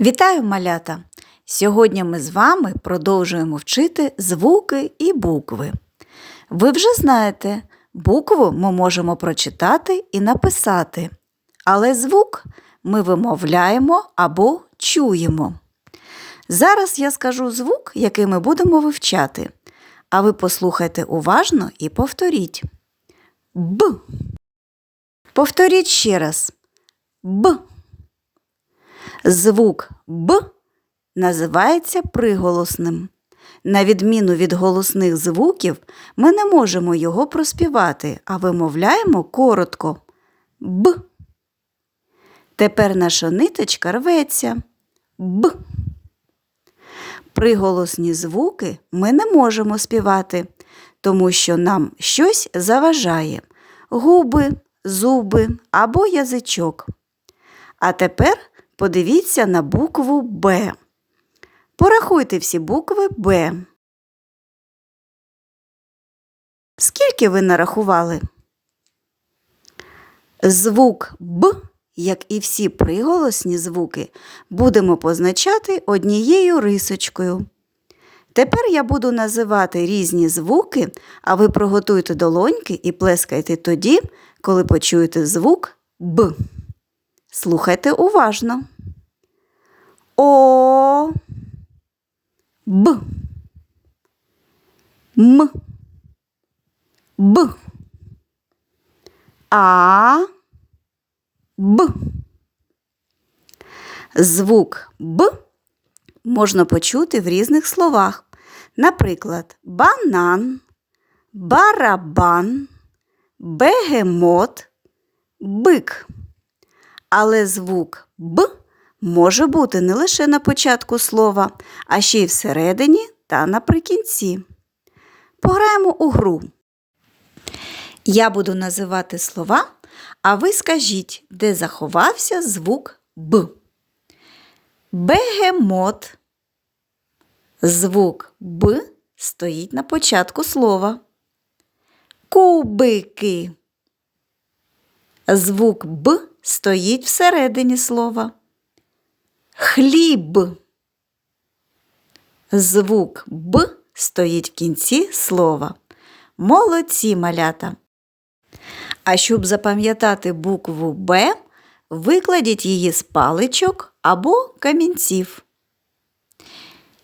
Вітаю малята! Сьогодні ми з вами продовжуємо вчити звуки і букви. Ви вже знаєте, букву ми можемо прочитати і написати, але звук ми вимовляємо або чуємо. Зараз я скажу звук, який ми будемо вивчати, а ви послухайте уважно і повторіть. Б. Повторіть ще раз. Б. Звук Б називається приголосним. На відміну від голосних звуків, ми не можемо його проспівати, а вимовляємо коротко Б. Тепер наша ниточка рветься Б. Приголосні звуки ми не можемо співати, тому що нам щось заважає губи, зуби або язичок. А тепер подивіться на букву Б. Порахуйте всі букви Б. Скільки ви нарахували? Звук Б, як і всі приголосні звуки, будемо позначати однією рисочкою. Тепер я буду називати різні звуки, а ви приготуйте долоньки і плескайте тоді, коли почуєте звук Б. Слухайте уважно. О. Б. М. Б. А. Б. Звук Б можна почути в різних словах. Наприклад, банан, барабан, бегемот, бик. Але звук Б може бути не лише на початку слова, а ще й всередині та наприкінці. Пограємо у гру. Я буду називати слова, а ви скажіть, де заховався звук Б. Бегемот. Звук Б стоїть на початку слова. Кубики. Звук Б стоїть всередині слова. Хліб. Звук Б стоїть в кінці слова. Молодці малята. А щоб запам'ятати букву Б, викладіть її з паличок або камінців.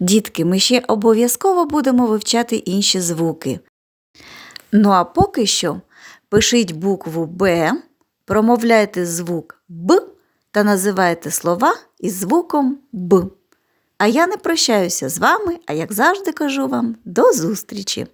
Дітки, ми ще обов'язково будемо вивчати інші звуки. Ну а поки що пишіть букву Б, промовляйте звук Б та називайте слова із звуком Б. А я не прощаюся з вами, а як завжди кажу вам, до зустрічі!